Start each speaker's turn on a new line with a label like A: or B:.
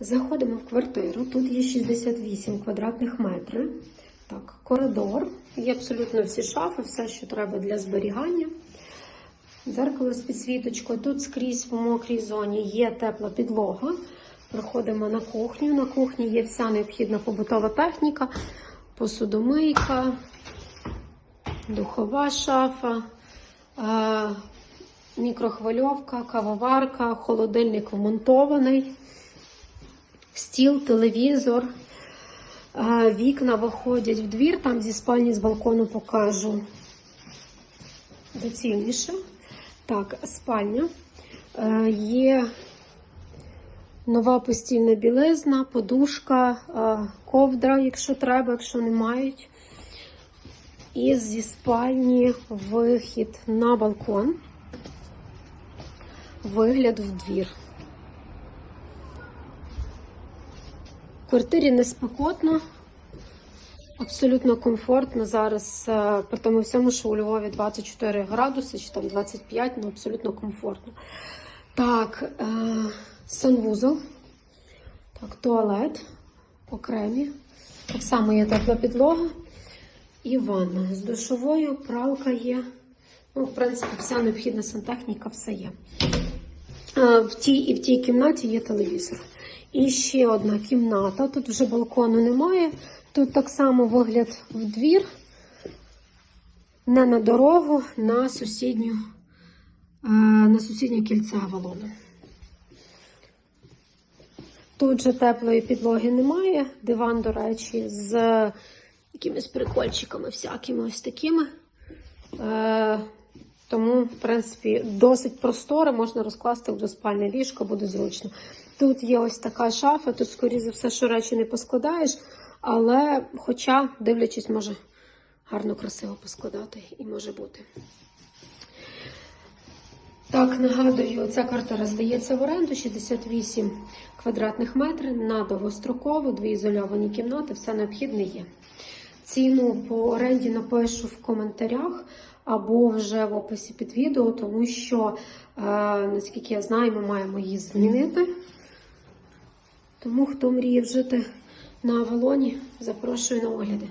A: Заходимо в квартиру. Тут є 68 квадратних метрів. Так, коридор. Є абсолютно всі шафи, все, що треба для зберігання. Дзеркало з підсвіточкою. Тут скрізь в мокрій зоні є тепла підлога. Проходимо на кухню. На кухні є вся необхідна побутова техніка, посудомийка, духова шафа, е, мікрохвильовка, кавоварка, холодильник вмонтований, стіл, телевізор. Вікна виходять в двір, там зі спальні з балкону покажу доцільніше. Так, спальня. Е, Є нова постільна білизна, подушка, е, ковдра, якщо треба, якщо не мають. І зі спальні вихід на балкон, вигляд в двір. Квартирі не спекотно, абсолютно комфортно. Зараз е, при тому всьому, що у Львові 24 градуси чи там 25, ну абсолютно комфортно. Так, е, санвузол, так, туалет окремі. Так само є тепла підлога і ванна. З душовою пралка є. Ну, в принципі, вся необхідна сантехніка, все є. Е, В тій і в тій кімнаті є телевізор. І ще одна кімната. Тут вже балкону немає. Тут так само вигляд в двір, не на дорогу, на сусідню, е, на сусіднє кільце Авалону. Тут же теплої підлоги немає. Диван, до речі, з якимись прикольчиками, всякими ось такими. Тому, в принципі, досить просторе, можна розкласти в двоспальне ліжко, буде зручно. Тут є ось така шафа, тут, скоріше за все, що речі не поскладаєш, але, хоча, дивлячись, може гарно, красиво поскладати і може бути. Так, нагадую, ця квартира здається в оренду 68 квадратних метрів на довгострокову, дві ізольовані кімнати, все необхідне є. Ціну по оренді напишу в коментарях або вже в описі під відео, тому що, е, наскільки я знаю, ми маємо її змінити. Тому хто мріє вжити на Авалоні, запрошую на огляди.